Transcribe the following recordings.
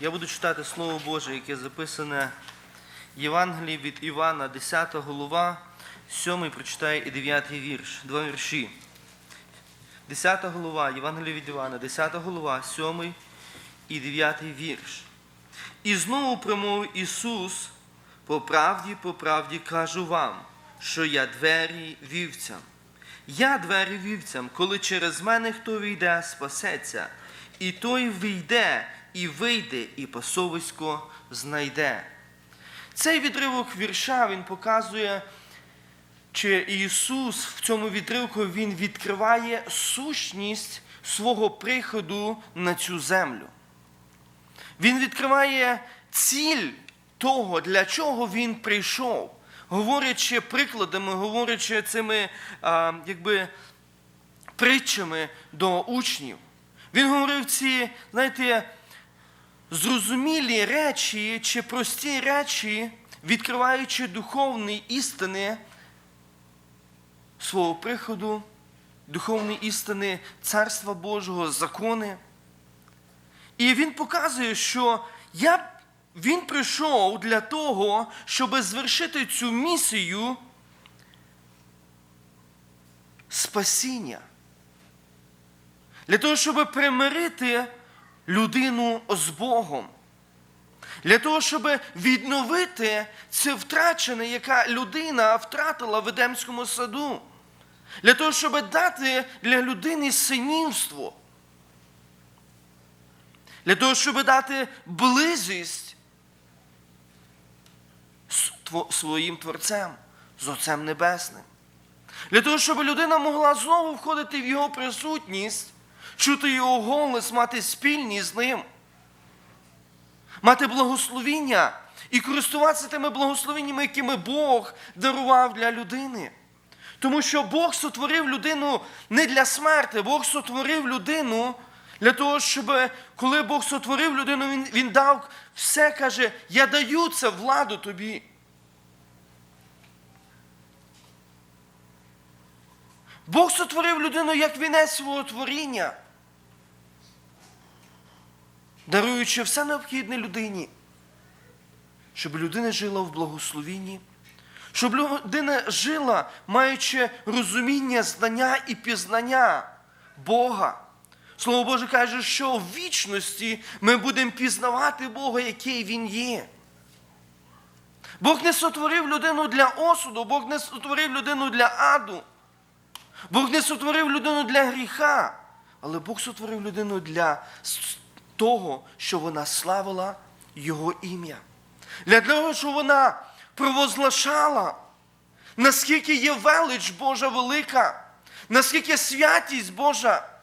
Я буду читати Слово Боже, яке записане в Євангелії від Івана, 10 голова, 7 прочитає і 9 вірш, два вірші. 10 голова, Євангелія від Івана, 10 голова, 7 і 9 вірш. І знову промовив Ісус, по правді, по правді кажу вам, що я двері вівцям. Я двері вівцям, коли через мене хто війде, спасеться, і той вийде, і вийде, і пасовисько знайде. Цей відривок вірша він показує, чи Ісус в цьому відривку Він відкриває сущність свого приходу на цю землю. Він відкриває ціль того, для чого він прийшов, говорячи прикладами, говорячи цими а, якби, притчами до учнів. Він говорив ці, знаєте, зрозумілі речі чи прості речі, відкриваючи духовні істини свого приходу, духовні істини Царства Божого, закони. І він показує, що я, він прийшов для того, щоб звершити цю місію спасіння. Для того, щоб примирити людину з Богом. Для того, щоб відновити це втрачене, яка людина втратила в Едемському саду. Для того, щоб дати для людини синівство для того, щоб дати близість своїм Творцем, з Отцем Небесним. Для того, щоб людина могла знову входити в Його присутність, чути Його голос, мати спільність з ним, мати благословіння і користуватися тими благословеннями, якими Бог дарував для людини. Тому що Бог сотворив людину не для смерти, Бог сотворив людину для того, щоб коли Бог сотворив людину, Він, він дав все, каже, я даю це владу тобі. Бог сотворив людину як вінець свого творіння, даруючи все необхідне людині, щоб людина жила в благословінні, щоб людина жила, маючи розуміння, знання і пізнання Бога. Слово Боже каже, що в вічності ми будемо пізнавати Бога, який Він є. Бог не сотворив людину для осуду, Бог не сотворив людину для аду. Бог не сотворив людину для гріха, але Бог сотворив людину для того, що вона славила Його ім'я. Для того, щоб вона провозглашала, наскільки є велич Божа велика, наскільки святість Божа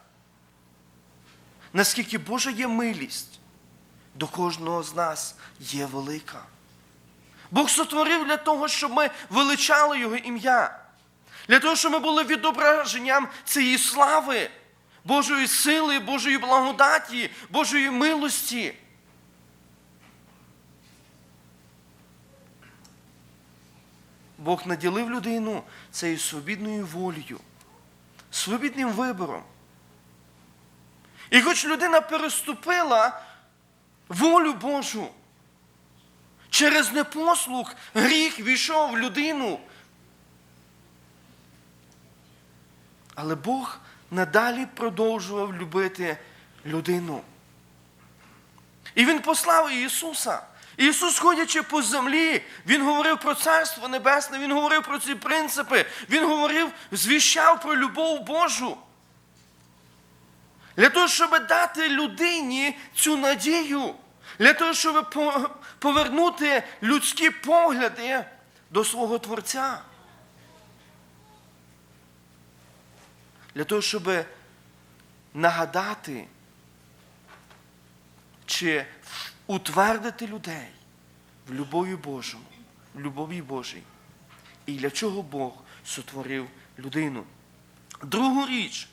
наскільки Божа є милість до кожного з нас є велика. Бог сотворив для того, щоб ми величали Його ім'я, для того, щоб ми були відображенням цієї слави, Божої сили, Божої благодаті, Божої милості. Бог наділив людину цією свобідною волею, свобідним вибором. І хоч людина переступила волю Божу, через непослух гріх війшов в людину. Але Бог надалі продовжував любити людину. І Він послав Ісуса. Ісус, ходячи по землі, Він говорив про Царство Небесне, Він говорив про ці принципи, Він говорив, звіщав про любов Божу. Для того, щоб дати людині цю надію, для того, щоб повернути людські погляди до свого Творця. Для того, щоб нагадати чи утвердити людей в любові Божому, в любові Божій. І для чого Бог сотворив людину. Другу річ,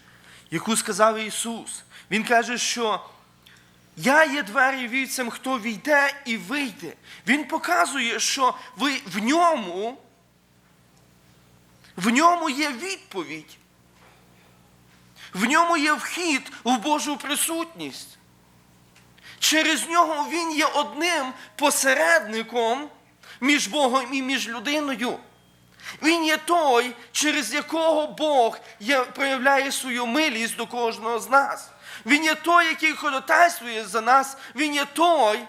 яку сказав Ісус. Він каже, що я є двері вівцям, хто війде і вийде. Він показує, що ви в ньому, в ньому є відповідь. В ньому є вхід в Божу присутність. Через нього Він є одним посередником між Богом і між людиною. Він є той, через якого Бог проявляє свою милість до кожного з нас. Він є той, який ходатайствує за нас. Він є той,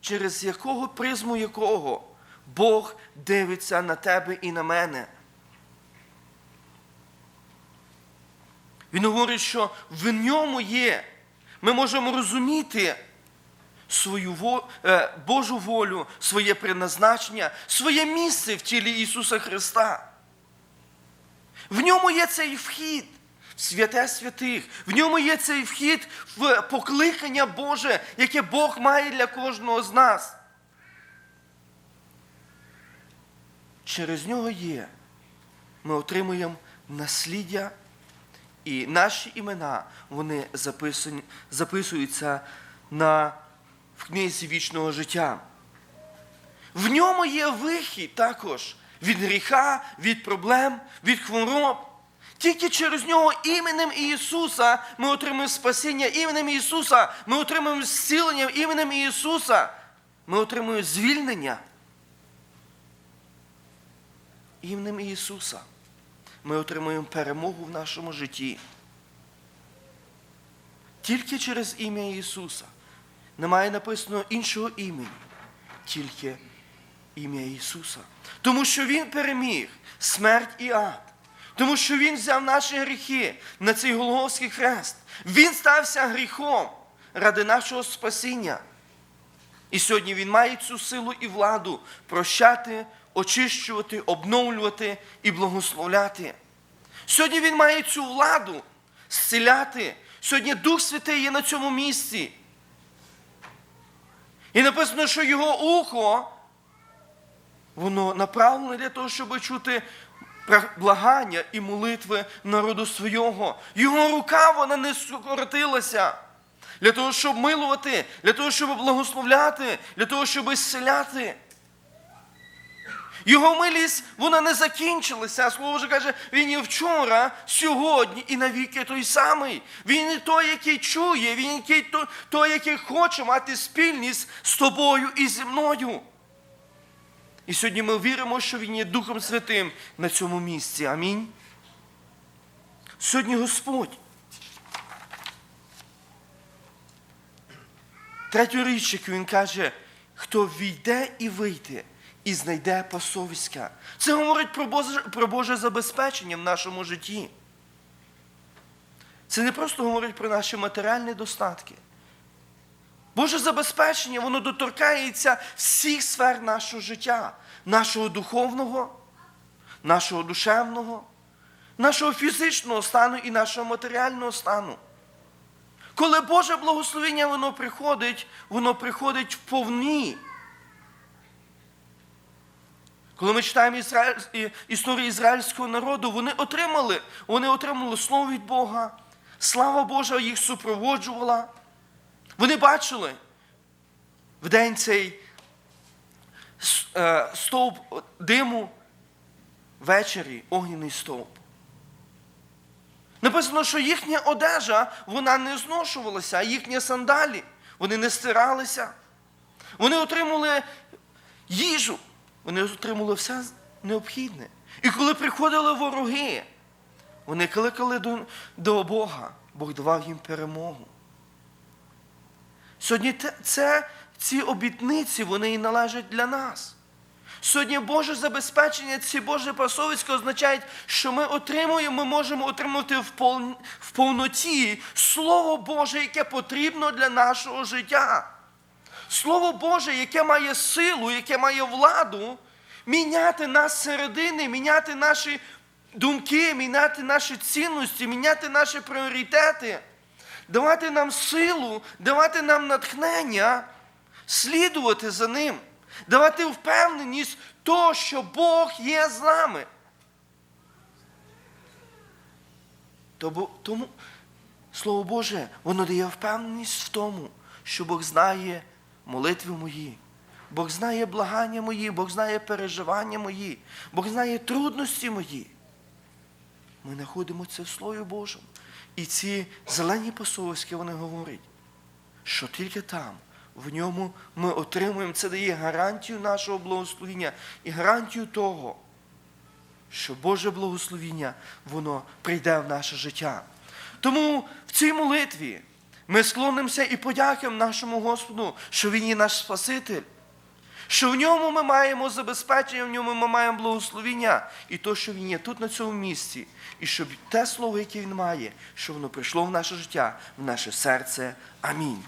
через якого призму якого Бог дивиться на тебе і на мене. Він говорить, що в ньому є. Ми можемо розуміти свою е, Божу волю, своє призначення, своє місце в тілі Ісуса Христа. В ньому є цей вхід в святе святих. В ньому є цей вхід в покликання Боже, яке Бог має для кожного з нас. Через нього є. Ми отримуємо насліддя, і наші імена вони записані, записуються на, в книзі вічного життя. В ньому є вихід також від гріха, від проблем, від хвороб. Тільки через нього іменем Ісуса ми отримуємо спасіння іменем Ісуса, ми отримуємо зцілення іменем Ісуса, ми отримуємо звільнення. Іменем Ісуса ми отримуємо перемогу в нашому житті. Тільки через ім'я Ісуса. Немає написано іншого імені, тільки ім'я Ісуса. Тому що Він переміг смерть і ад. Тому що Він взяв наші гріхи на цей Голгофський хрест. Він стався гріхом ради нашого спасіння. І сьогодні Він має цю силу і владу прощати, очищувати, обновлювати і благословляти. Сьогодні Він має цю владу зціляти. Сьогодні Дух Святий є на цьому місці. І написано, що його ухо, воно направлене для того, щоб чути благання і молитви народу свого. Його рука вона не скоротилася. Для того, щоб милувати, для того, щоб благословляти, для того, щоб зціляти. Його милість, вона не закінчилася. А Слово вже каже, він і вчора, сьогодні і навіки той самий. Він не той, який чує, він який той, який хоче мати спільність з тобою і зі мною. І сьогодні ми віримо, що Він є Духом Святим на цьому місці. Амінь. Сьогодні Господь. Третю річ, яку він каже, хто війде і вийде, і знайде пасовиська. Це говорить про Боже, про Боже забезпечення в нашому житті. Це не просто говорить про наші матеріальні достатки. Боже забезпечення, воно доторкається всіх сфер нашого життя, нашого духовного, нашого душевного, нашого фізичного стану і нашого матеріального стану. Коли Боже благословення воно приходить, воно приходить в повні. Коли ми читаємо Ізраїль, історію ізраїльського народу, вони отримали, вони отримали слово від Бога, слава Божа їх супроводжувала. Вони бачили в день цей е, стовп диму, ввечері огняний стовп. Написано, що їхня одежа вона не зношувалася, а їхні сандалі вони не стиралися. Вони отримали їжу, вони отримали все необхідне. І коли приходили вороги, вони кликали до, до Бога, Бог давав їм перемогу. Сьогодні це, ці обітниці вони і належать для нас. Сьогодні Боже забезпечення, ці Боже пасовицьке означають, що ми отримуємо, ми можемо отримати в, пол, в повноті Слово Боже, яке потрібно для нашого життя. Слово Боже, яке має силу, яке має владу, міняти нас зсередини, міняти наші думки, міняти наші цінності, міняти наші пріоритети, давати нам силу, давати нам натхнення, слідувати за ним, давати впевненість того, що Бог є з нами. Тому Слово Боже, воно дає впевненість в тому, що Бог знає молитви мої, Бог знає благання мої, Бог знає переживання мої, Бог знає трудності мої. Ми знаходимо це в Слові Божому. І ці зелені посольські вони говорять, що тільки там, в ньому ми отримуємо, це дає гарантію нашого благословіння і гарантію того, що Боже благословіння, воно прийде в наше життя. Тому в цій молитві ми склонимося і подякуємо нашому Господу, що Він є наш Спаситель, що в ньому ми маємо забезпечення, в ньому ми маємо благословіння, і то, що Він є тут, на цьому місці, і щоб те слово, яке Він має, що воно прийшло в наше життя, в наше серце. Амінь.